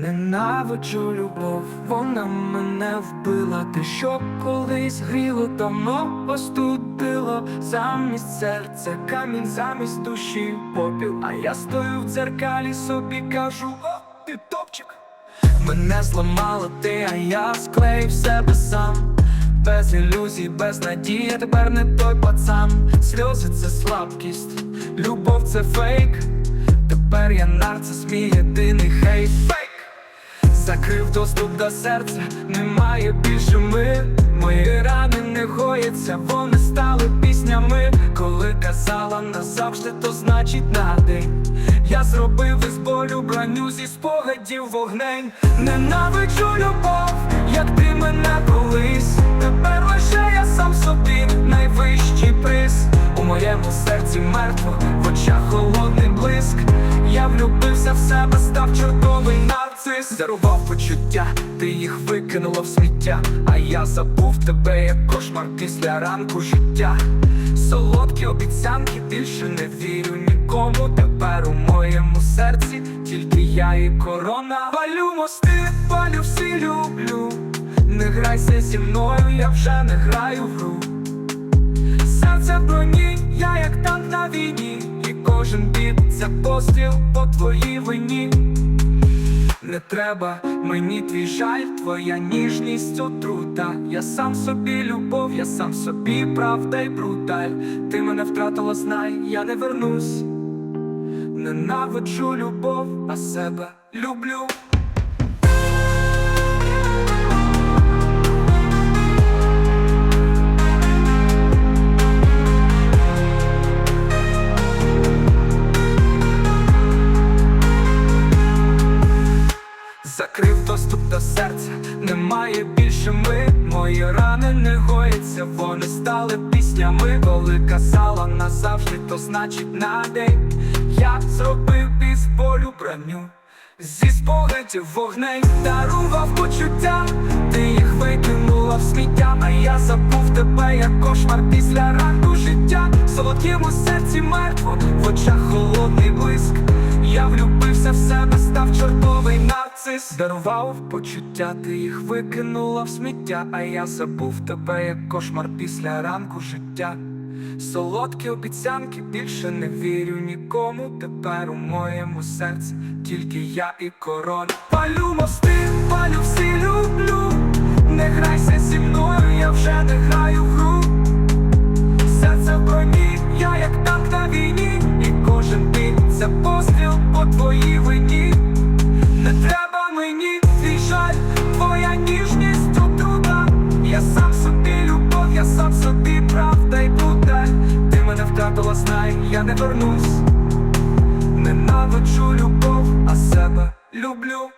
Ненавиджу любов, вона мене вбила. Те, що колись гріло, давно остудило Замість серця камінь, замість душі попіл. А я стою в дзеркалі, собі кажу, о, ти топчик. Мене зламало ти, а я склеїв себе сам. Без ілюзій, без надії, тепер не той пацан. Сльози це слабкість, любов це фейк. Тепер я нарцис, мій єдиний хейт Закрив доступ до серця, немає більше ми Мої рани не гояться, вони стали піснями. Коли казала назавжди, то значить на день. Я зробив із болю броню зі спогадів вогнень. Ненавиджу любов, як ти мене колись. Тепер лише я сам собі найвищий приз. У моєму серці мертво, в очах холодний блиск. Я влюбився в себе, став чортовий нарцис Дарував почуття, ти їх викинула в сміття, а я забув тебе, як кошмар після ранку життя. Солодкі обіцянки, більше не вірю нікому. Тепер у моєму серці тільки я і корона. Палю мости, палю всі люблю. Не грайся зі мною, я вже не граю в гру. Серце броні, я як танк на війні, і кожен бід це постріл по твоїй вині. Не треба мені твій жаль, твоя ніжність отрута. Я сам собі любов, я сам собі правда й бруталь. Ти мене втратила, знай, я не вернусь. Ненавиджу любов, а себе люблю. Немає більше ми. Мої рани не гояться, вони стали піснями. Коли казала назавжди, то значить на день. Я зробив із болю броню. Зі спогадів вогней дарував почуття, ти їх викинула в сміття, а я забув тебе, як кошмар після ранку чортовий нацис Дарував почуття, ти їх викинула в сміття, а я забув тебе, як кошмар після ранку життя. Солодкі обіцянки, більше не вірю нікому. Тепер у моєму серці тільки я і король. Палю мости, палю всі люблю. Не вернусь. Ненавиджу любов, а себе люблю.